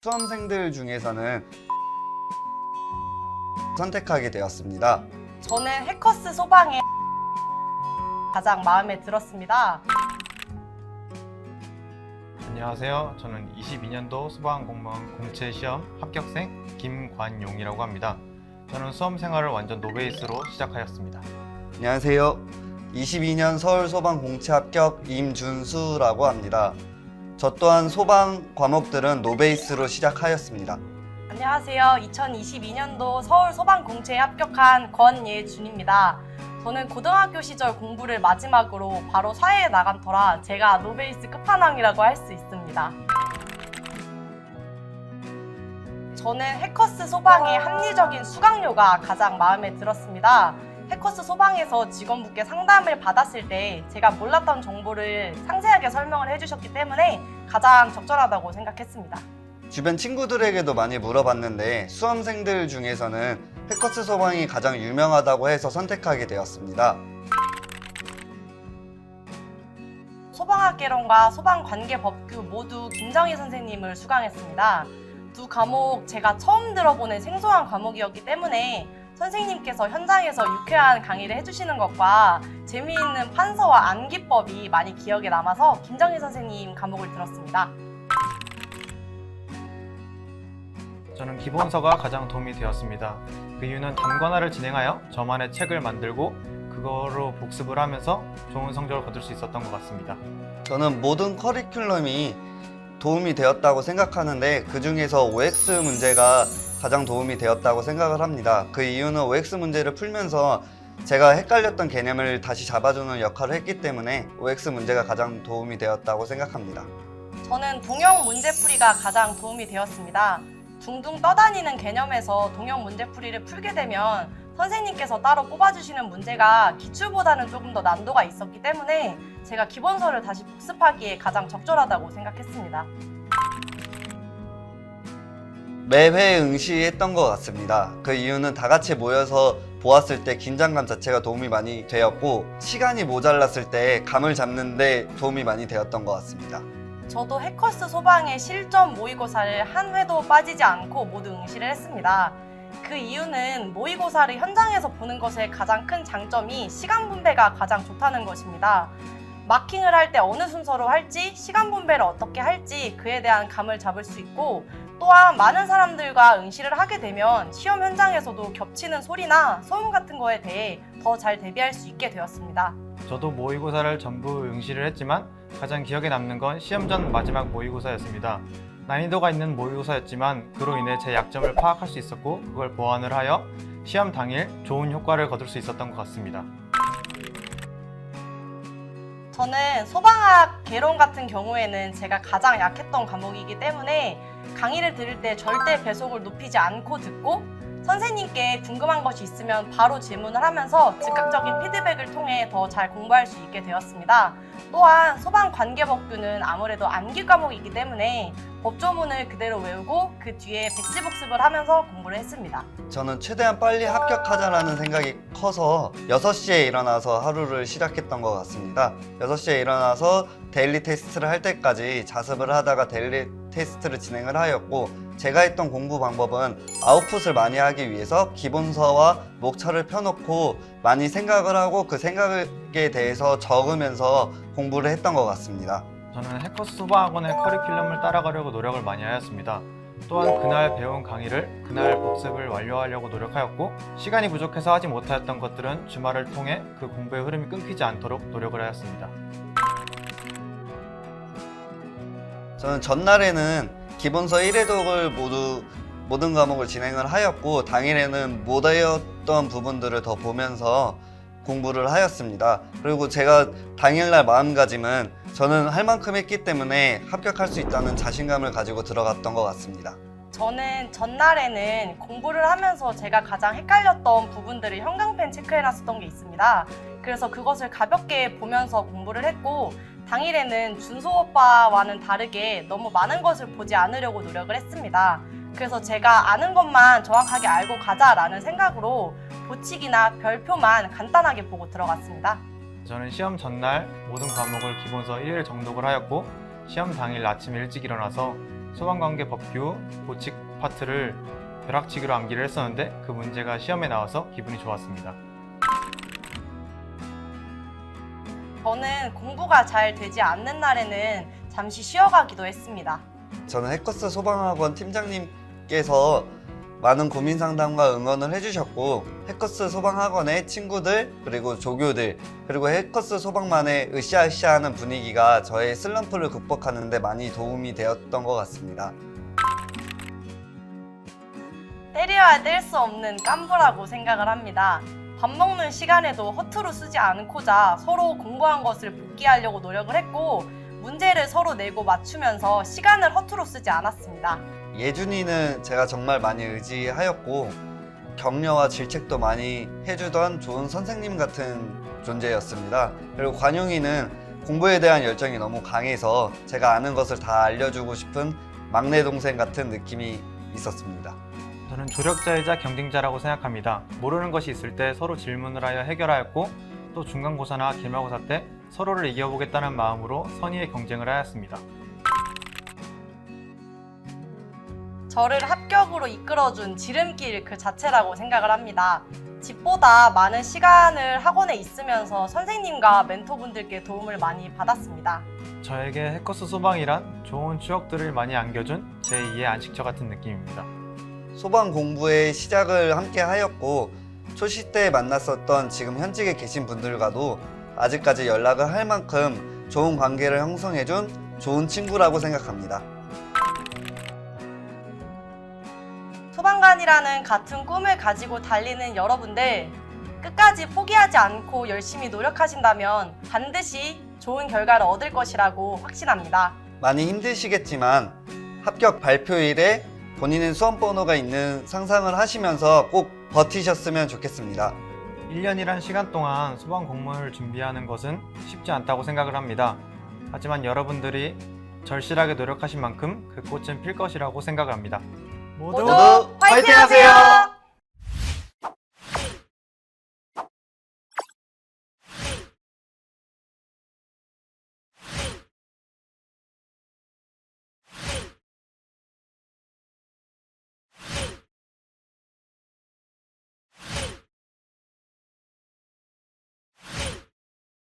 수험생들 중에서는 선택하게 되었습니다. 저는 해커스 소방에 가장 마음에 들었습니다. 안녕하세요. 저는 22년도 소방공무원 공채 시험 합격생 김관용이라고 합니다. 저는 수험 생활을 완전 노베이스로 시작하였습니다. 안녕하세요. 22년 서울 소방 공채 합격 임준수라고 합니다. 저 또한 소방 과목들은 노베이스로 시작하였습니다. 안녕하세요. 2022년도 서울 소방 공채에 합격한 권예준입니다. 저는 고등학교 시절 공부를 마지막으로 바로 사회에 나간 터라 제가 노베이스 끝판왕이라고 할 수 있습니다. 저는 해커스 소방의 합리적인 수강료가 가장 마음에 들었습니다. 해커스 소방에서 직원분께 상담을 받았을 때 제가 몰랐던 정보를 상세하게 설명을 해주셨기 때문에 가장 적절하다고 생각했습니다. 주변 친구들에게도 많이 물어봤는데 수험생들 중에서는 해커스 소방이 가장 유명하다고 해서 선택하게 되었습니다. 소방학개론과 소방관계법규 모두 김정희 선생님을 수강했습니다. 두 과목 제가 처음 들어보는 생소한 과목이었기 때문에 선생님께서 현장에서 유쾌한 강의를 해주시는 것과 재미있는 판서와 암기법이 많이 기억에 남아서 김정희 선생님 과목을 들었습니다. 저는 기본서가 가장 도움이 되었습니다. 그 이유는 단권화를 진행하여 저만의 책을 만들고 그거로 복습을 하면서 좋은 성적을 거둘 수 있었던 것 같습니다. 저는 모든 커리큘럼이 도움이 되었다고 생각하는데 그 중에서 OX 문제가 가장 도움이 되었다고 생각을 합니다. 그 이유는 OX 문제를 풀면서 제가 헷갈렸던 개념을 다시 잡아주는 역할을 했기 때문에 OX 문제가 가장 도움이 되었다고 생각합니다. 저는 동형 문제풀이가 가장 도움이 되었습니다. 둥둥 떠다니는 개념에서 동형 문제풀이를 풀게 되면 선생님께서 따로 뽑아주시는 문제가 기출보다는 조금 더 난도가 있었기 때문에 제가 기본서를 다시 복습하기에 가장 적절하다고 생각했습니다. 매회 응시했던 것 같습니다. 그 이유는 다 같이 모여서 보았을 때 긴장감 자체가 도움이 많이 되었고 시간이 모자랐을 때 감을 잡는데 도움이 많이 되었던 것 같습니다. 저도 해커스 소방의 실전 모의고사를 한 회도 빠지지 않고 모두 응시를 했습니다. 그 이유는 모의고사를 현장에서 보는 것의 가장 큰 장점이 시간 분배가 가장 좋다는 것입니다. 마킹을 할 때 어느 순서로 할지, 시간 분배를 어떻게 할지 그에 대한 감을 잡을 수 있고 또한 많은 사람들과 응시를 하게 되면 시험 현장에서도 겹치는 소리나 소음 같은 거에 대해 더 잘 대비할 수 있게 되었습니다. 저도 모의고사를 전부 응시를 했지만 가장 기억에 남는 건 시험 전 마지막 모의고사였습니다. 난이도가 있는 모의고사였지만 그로 인해 제 약점을 파악할 수 있었고 그걸 보완을 하여 시험 당일 좋은 효과를 거둘 수 있었던 것 같습니다. 저는 소방학 개론 같은 경우에는 제가 가장 약했던 과목이기 때문에 강의를 들을 때 절대 배속을 높이지 않고 듣고 선생님께 궁금한 것이 있으면 바로 질문을 하면서 즉각적인 피드백을 통해 더 잘 공부할 수 있게 되었습니다. 또한 소방 관계법규는 아무래도 암기 과목이기 때문에 법조문을 그대로 외우고 그 뒤에 백지 복습을 하면서 공부를 했습니다. 저는 최대한 빨리 합격하자라는 생각이 커서 6시에 일어나서 하루를 시작했던 것 같습니다. 6시에 일어나서 데일리 테스트를 할 때까지 자습을 하다가 데일리 테스트를 진행을 하였고 제가 했던 공부 방법은 아웃풋을 많이 하기 위해서 기본서와 목차를 펴놓고 많이 생각을 하고 그 생각에 대해서 적으면서 공부를 했던 것 같습니다. 저는 해커스 소방학원의 커리큘럼을 따라가려고 노력을 많이 하였습니다. 또한 그날 배운 강의를 그날 복습을 완료하려고 노력하였고 시간이 부족해서 하지 못하였던 것들은 주말을 통해 그 공부의 흐름이 끊기지 않도록 노력을 하였습니다. 저는 전날에는 기본서 1회독을 모두 모든 과목을 진행을 하였고 당일에는 못 외웠던 부분들을 더 보면서 공부를 하였습니다. 그리고 제가 당일날 마음가짐은 저는 할 만큼 했기 때문에 합격할 수 있다는 자신감을 가지고 들어갔던 것 같습니다. 저는 전날에는 공부를 하면서 제가 가장 헷갈렸던 부분들을 형광펜 체크해놨었던 게 있습니다. 그래서 그것을 가볍게 보면서 공부를 했고 당일에는 준소 오빠와는 다르게 너무 많은 것을 보지 않으려고 노력을 했습니다. 그래서 제가 아는 것만 정확하게 알고 가자라는 생각으로 보칙이나 별표만 간단하게 보고 들어갔습니다. 저는 시험 전날 모든 과목을 기본서 1일 정독을 하였고 시험 당일 아침 일찍 일어나서 소방관계 법규 보칙 파트를 벼락치기로 암기를 했었는데 그 문제가 시험에 나와서 기분이 좋았습니다. 저는 공부가 잘 되지 않는 날에는 잠시 쉬어가기도 했습니다. 저는 해커스 소방학원 팀장님께서 많은 고민 상담과 응원을 해주셨고 해커스 소방학원의 친구들 그리고 조교들 그리고 해커스 소방만의 으쌰으쌰하는 분위기가 저의 슬럼프를 극복하는 데 많이 도움이 되었던 것 같습니다. 때려야 뗄 수 없는 깐부라고 생각을 합니다. 밥 먹는 시간에도 허투루 쓰지 않고자 서로 공부한 것을 복기하려고 노력을 했고 문제를 서로 내고 맞추면서 시간을 허투루 쓰지 않았습니다. 예준이는 제가 정말 많이 의지하였고 격려와 질책도 많이 해주던 좋은 선생님 같은 존재였습니다. 그리고 관용이는 공부에 대한 열정이 너무 강해서 제가 아는 것을 다 알려주고 싶은 막내 동생 같은 느낌이 있었습니다. 저는 조력자이자 경쟁자라고 생각합니다. 모르는 것이 있을 때 서로 질문을 하여 해결하였고 또 중간고사나 기말고사 때 서로를 이겨보겠다는 마음으로 선의의 경쟁을 하였습니다. 저를 합격으로 이끌어준 지름길 그 자체라고 생각을 합니다. 집보다 많은 시간을 학원에 있으면서 선생님과 멘토분들께 도움을 많이 받았습니다. 저에게 해커스 소방이란 좋은 추억들을 많이 안겨준 제2의 안식처 같은 느낌입니다. 소방 공부의 시작을 함께 하였고 초시 때 만났었던 지금 현직에 계신 분들과도 아직까지 연락을 할 만큼 좋은 관계를 형성해준 좋은 친구라고 생각합니다. 소방관이라는 같은 꿈을 가지고 달리는 여러분들 끝까지 포기하지 않고 열심히 노력하신다면 반드시 좋은 결과를 얻을 것이라고 확신합니다. 많이 힘드시겠지만 합격 발표일에 본인의 수험 번호가 있는 상상을 하시면서 꼭 버티셨으면 좋겠습니다. 1년이란 시간 동안 소방 공무원을 준비하는 것은 쉽지 않다고 생각을 합니다. 하지만 여러분들이 절실하게 노력하신 만큼 그 꽃은 필 것이라고 생각을 합니다. 모두 화이팅 하세요!